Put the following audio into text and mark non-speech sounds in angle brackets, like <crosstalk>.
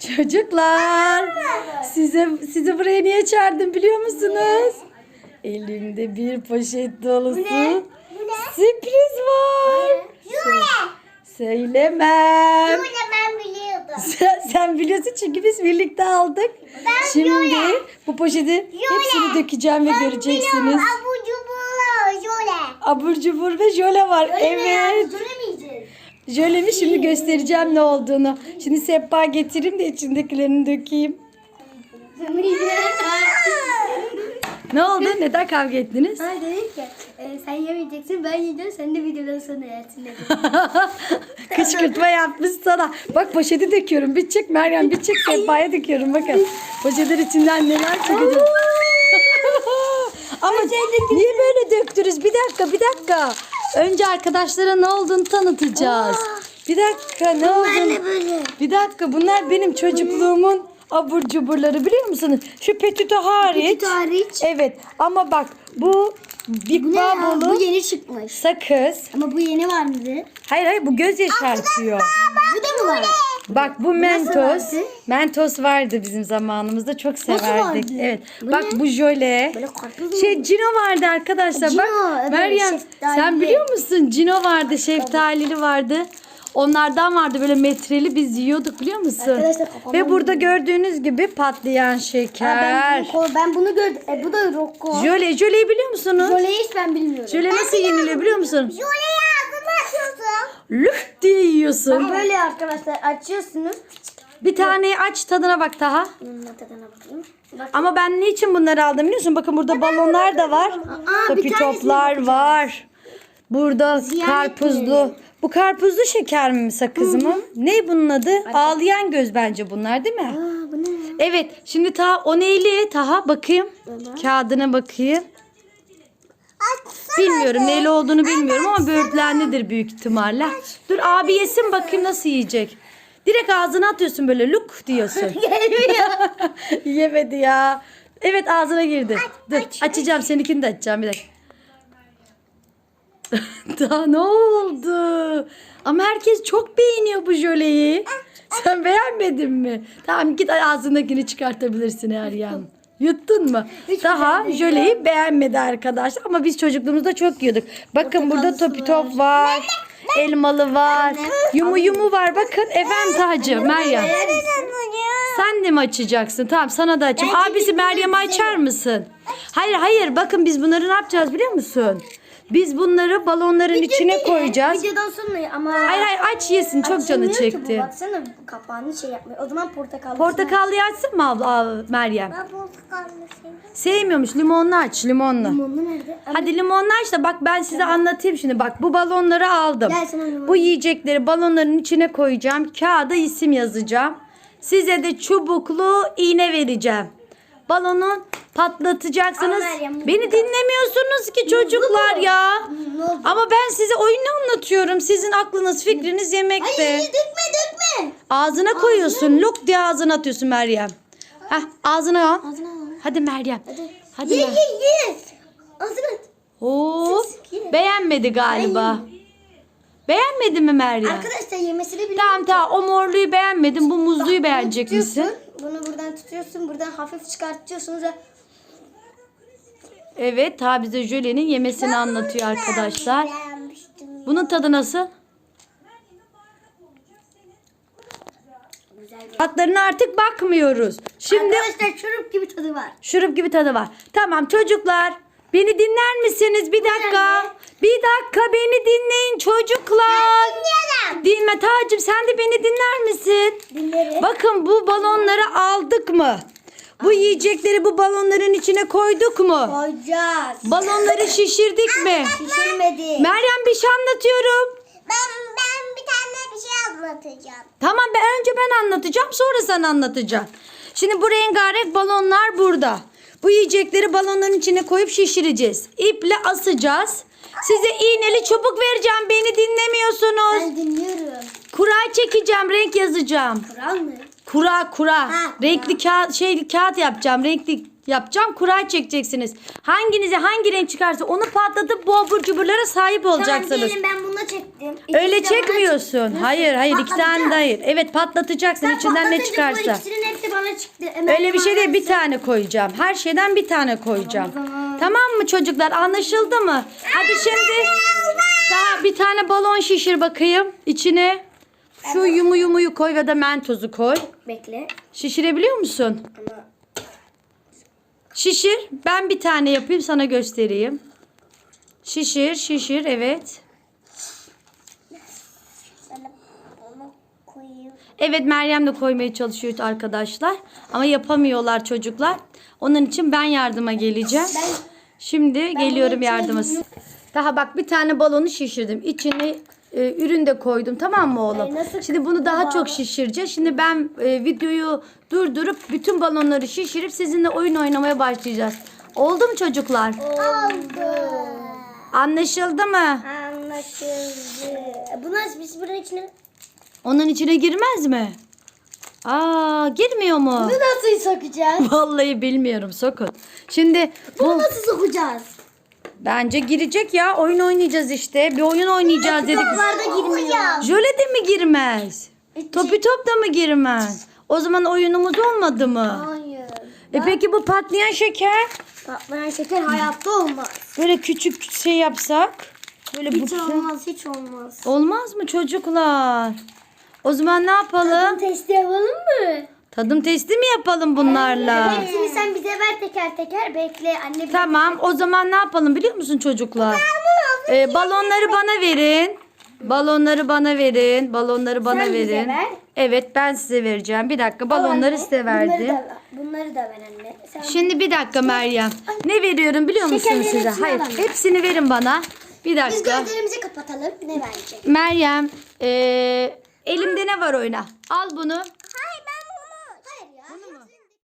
Çocuklar size sizi buraya niye çağırdım biliyor musunuz? Elimde bir poşet dolusu Bu ne? sürpriz var. Jule. Söylemem. Jule ben biliyordum. <laughs> Sen, sen biliyorsun çünkü biz birlikte aldık. Ben Şimdi Jule. bu poşeti hepsini dökeceğim ve göreceksiniz. Abu cubulu Jule. Abur cubur ve jöle var. Evet. Jule mi yiyeceğiz? Jölemi şimdi göstereceğim ne olduğunu. Şimdi sehpa getireyim de içindekilerini dökeyim. <laughs> Ne oldu? Neden kavga ettiniz? Hayır dedik ki e, sen yemeyeceksin ben yiyeceğim sen de videodan sonra yersin dedim. <laughs> Kışkırtma yapmış sana. Bak poşeti döküyorum. Bitecek Meryem bitecek sehpaya döküyorum. Bakın poşetler içinden neler çıkacak. <laughs> Ama niye böyle döktünüz? Bir dakika bir dakika. Önce arkadaşlara ne olduğunu tanıtacağız. Bir dakika ne böyle. Bir dakika bunlar benim çocukluğumun abur cuburları biliyor musunuz? Şu petito hariç. Petito hariç. Evet ama bak bu Big Bu ne ya? Bu yeni çıkmış. sakız. Ama bu yeni var mıydı? Hayır hayır bu göz yaşartıyor. Bu da mı var? Bak bu Mentos. vardı? Mentos vardı bizim zamanımızda çok severdik. vardı? Evet. Bu bak ne? bu jöle. Böyle mu? Şey Cino vardı arkadaşlar. Cino, bak evet, Meryem şeftalili. sen biliyor musun? Cino vardı, şeftalili vardı. Onlardan vardı böyle metreli biz yiyorduk biliyor musun? Arkadaşlar Ve burada gördüğünüz gibi patlayan şeker. ben, bunu, ben bunu gördüm. E, bu da Rocco. Jöle, jöleyi biliyor musunuz? Jöleyi hiç ben bilmiyorum. Jöle nasıl yeniliyor biliyor musun? Jule'yi atıyorsun. Lüf diye yiyorsun. Böyle arkadaşlar açıyorsunuz. Bir tane aç tadına bak daha. Bunun tadına bakayım. Bak. Ama ben niçin bunları aldım biliyor musun? Bakın burada balonlar da var. Aa, Topi toplar var. Burada Ziyaret karpuzlu. mi? Bu karpuzlu şeker mi sakız mı? Ne bunun adı? Ağlayan göz bence bunlar değil mi? Aa, bu ne? Evet. Şimdi ta o neyli? Taha bakayım. Kağıdına bakayım. Bilmiyorum neyli olduğunu bilmiyorum ama böğürtlenlidir büyük ihtimalle. Dur abi yesin bakayım nasıl yiyecek. Direkt ağzına atıyorsun böyle luk diyorsun. <laughs> <laughs> Yemedi ya. Evet ağzına girdi. Dur açacağım seninkini de açacağım bir dakika. <laughs> Daha ne oldu? Ama herkes çok beğeniyor bu jöleyi. Sen beğenmedin mi? Tamam git ağzındakini çıkartabilirsin Eryan. Yuttun mu? Daha jöleyi beğenmedi arkadaşlar ama biz çocukluğumuzda çok yiyorduk. Bakın burada topi top var. Elmalı var. Yumu yumu var. Bakın efendim Tacı Meryem. Sen de mi açacaksın? Tamam sana da açayım. Abisi Meryem'i açar mısın? Hayır hayır bakın biz bunları ne yapacağız biliyor musun? Biz bunları balonların içine koyacağız. Videodan sonra ama... Hayır hayır aç yesin çok canı Açılmıyor ki bu, çekti. Baksana kapağını şey yapmıyor. O zaman portakal. Portakallı açsın mı abla Aa, Meryem? Ben portakallı seviyorum. Sevmiyormuş limonlu aç limonlu. Limonlu nerede? Ama Hadi limonlu aç da bak ben size anlatayım şimdi. Bak bu balonları aldım. Gel sana. Bu yiyecekleri balonların içine koyacağım. Kağıda isim yazacağım. Size de çubuklu iğne vereceğim. Balonu patlatacaksınız. Meryem, Beni dinlemiyorsunuz ki çocuklar ya. Ama ben size oyunu anlatıyorum. Sizin aklınız fikriniz yemekte. dökme dökme. Ağzına koyuyorsun. Lok diye ağzına atıyorsun Meryem. Heh, ağzına al. Ağzına al. Hadi Meryem. Hadi. Ye Mer- ye ye. Ağzına at. Ye. Beğenmedi galiba. Beğenmedi mi Meryem? Arkadaşlar yemesini biliyor. Tamam tamam o morluyu beğenmedim. Bu muzluyu beğenecek tutuyorsun, misin? Bunu buradan tutuyorsun. Buradan hafif çıkartıyorsunuz. ve Evet ta bize jölenin yemesini anlatıyor arkadaşlar. Bunun tadı nasıl? Tatlarına artık bakmıyoruz. Şimdi Arkadaşlar şurup gibi tadı var. şurup gibi tadı var. Tamam çocuklar beni dinler misiniz? Bir dakika. Bir dakika beni dinleyin çocuklar. Dinme Tacım sen de beni dinler misin? Dinlerim. Bakın bu balonları aldık mı? Bu yiyecekleri bu balonların içine koyduk mu? Koyacağız. Balonları şişirdik mi? Şişirmedi. Meryem bir şey anlatıyorum. Ben, ben bir tane bir şey anlatacağım. Tamam ben önce ben anlatacağım sonra sen anlatacaksın. Şimdi bu rengarenk balonlar burada. Bu yiyecekleri balonların içine koyup şişireceğiz. İple asacağız. Size iğneli çubuk vereceğim. Beni dinlemiyorsunuz. Ben dinliyorum. Kura çekeceğim, renk yazacağım. Kural mı? Kura kura. Ha, renkli kağıt şey kağıt yapacağım. Renkli yapacağım. Kura çekeceksiniz. Hanginize hangi renk çıkarsa onu patlatıp bu abur cuburlara sahip olacaksınız. Tamam diyelim ben bunu çektim. Öyle İkisi bana çekmiyorsun. Nasıl? Hayır hayır iki tane de hayır. Evet patlatacaksın Sen içinden ne çıkarsa. ikisinin hepsi bana çıktı. Hemen Öyle bir şey değil bir tane koyacağım. Her şeyden bir tane koyacağım. Tamam. Tamam mı çocuklar anlaşıldı mı? Hadi şimdi daha bir tane balon şişir bakayım içine. Şu yumu yumuyu koy ve de mentozu koy. Bekle. Şişirebiliyor musun? Ama Şişir. Ben bir tane yapayım sana göstereyim. Şişir, şişir. Evet. Sana onu koyayım. Evet Meryem de koymaya çalışıyor arkadaşlar. Ama yapamıyorlar çocuklar. Onun için ben yardıma geleceğim. Şimdi geliyorum yardıma. Daha bak bir tane balonu şişirdim. İçine e, ürün de koydum tamam mı oğlum? Ay, nasıl Şimdi bunu daha çok şişireceğiz. Şimdi ben e, videoyu durdurup bütün balonları şişirip sizinle oyun oynamaya başlayacağız. Oldu mu çocuklar? Oldu. Anlaşıldı mı? anlaşıldı. Bunu aç biz bunun içine. Onun içine girmez mi? Aa girmiyor mu? Bunu nasıl sokacağız? Vallahi bilmiyorum sokun. Şimdi Bunu bu nasıl sokacağız? Bence girecek ya. Oyun oynayacağız işte. Bir oyun oynayacağız dedik. Toplarda girmiyor. Jöle de mi girmez? Topi top da mı girmez? O zaman oyunumuz olmadı mı? Hayır. E peki bu patlayan şeker? Patlayan şeker hayatta olmaz. Böyle küçük şey yapsak? Böyle Hiç bu olmaz, hiç olmaz. Olmaz mı çocuklar? O zaman ne yapalım? Testi yapalım mı? Tadım testi mi yapalım bunlarla? Hepsini sen bize ver teker teker. Bekle anne. bir- Tamam o zaman ne yapalım biliyor musun çocuklar? Ee, balonları bana verin. Balonları bana verin. Balonları bana Sen bize verin. ver. Evet ben size vereceğim. Bir dakika balonları size Bunları verdim. da, bunları da ver anne. Sen Şimdi bir dakika Meryem. Ne veriyorum biliyor musun Şekerlerin size? hepsini Hayır alalım. hepsini verin bana. Bir Biz dakika. gözlerimizi kapatalım. Ne verecek? Meryem ee, elimde ne var oyna? Al bunu.